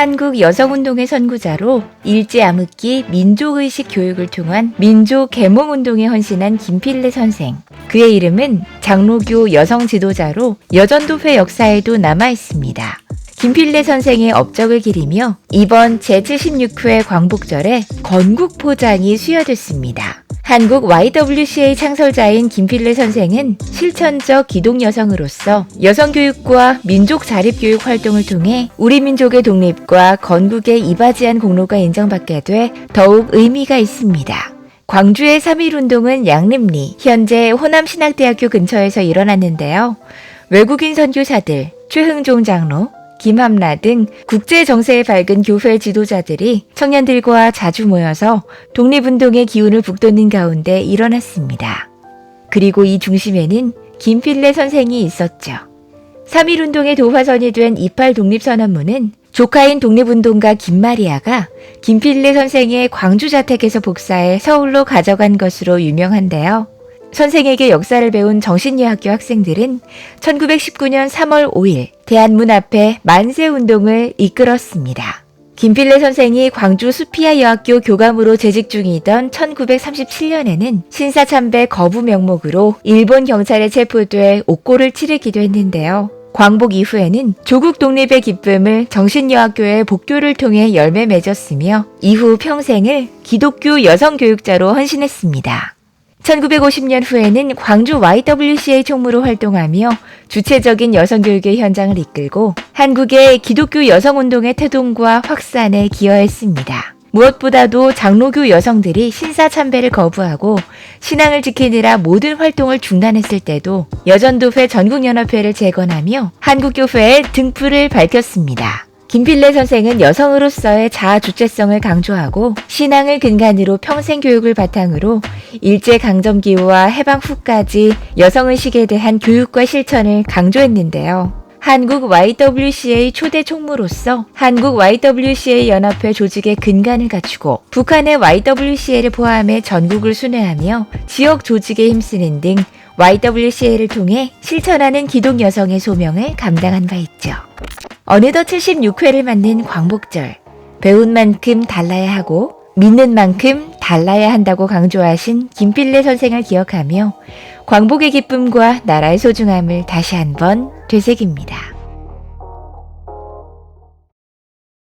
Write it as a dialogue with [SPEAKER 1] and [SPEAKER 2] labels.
[SPEAKER 1] 한국 여성운동의 선구자로 일제암흑기 민족의식 교육을 통한 민족 계몽운동에 헌신한 김필래 선생. 그의 이름은 장로교 여성 지도자로 여전도회 역사에도 남아 있습니다. 김필래 선생의 업적을 기리며 이번 제76회 광복절에 건국포장이 수여됐습니다. 한국 YWCA 창설자인 김필래 선생은 실천적 기독 여성으로서 여성 교육과 민족 자립 교육 활동을 통해 우리 민족의 독립과 건국에 이바지한 공로가 인정받게 돼 더욱 의미가 있습니다. 광주의 3.1 운동은 양림리, 현재 호남신학대학교 근처에서 일어났는데요. 외국인 선교사들, 최흥종 장로, 김함라 등 국제 정세에 밝은 교회 지도자들이 청년들과 자주 모여서 독립운동의 기운을 북돋는 가운데 일어났습니다. 그리고 이 중심에는 김필래 선생이 있었죠. 3.1운동의 도화선이 된 이팔 독립선언문은 조카인 독립운동가 김마리아가 김필래 선생의 광주 자택에서 복사해 서울로 가져간 것으로 유명한데요. 선생에게 역사를 배운 정신여학교 학생들은 1919년 3월 5일 대한문 앞에 만세 운동을 이끌었습니다. 김필래 선생이 광주 수피아 여학교 교감으로 재직 중이던 1937년에는 신사참배 거부 명목으로 일본 경찰에 체포돼 옥고를 치르기도 했는데요. 광복 이후에는 조국 독립의 기쁨을 정신여학교의 복교를 통해 열매 맺었으며 이후 평생을 기독교 여성교육자로 헌신했습니다. 1950년 후에는 광주 YWCA 총무로 활동하며 주체적인 여성교육의 현장을 이끌고 한국의 기독교 여성운동의 태동과 확산에 기여했습니다. 무엇보다도 장로교 여성들이 신사 참배를 거부하고 신앙을 지키느라 모든 활동을 중단했을 때도 여전도회 전국연합회를 재건하며 한국교회의 등불을 밝혔습니다. 김필래 선생은 여성으로서의 자아 주체성을 강조하고 신앙을 근간으로 평생 교육을 바탕으로 일제 강점기와 해방 후까지 여성의식에 대한 교육과 실천을 강조했는데요. 한국 YWCA 초대 총무로서 한국 YWCA 연합회 조직의 근간을 갖추고 북한의 YWCA를 포함해 전국을 순회하며 지역 조직에 힘쓰는 등 YWCA를 통해 실천하는 기독 여성의 소명을 감당한 바 있죠. 어느덧 76회를 맞는 광복절. 배운 만큼 달라야 하고 믿는 만큼 달라야 한다고 강조하신 김필래 선생을 기억하며 광복의 기쁨과 나라의 소중함을 다시 한번 되새깁니다.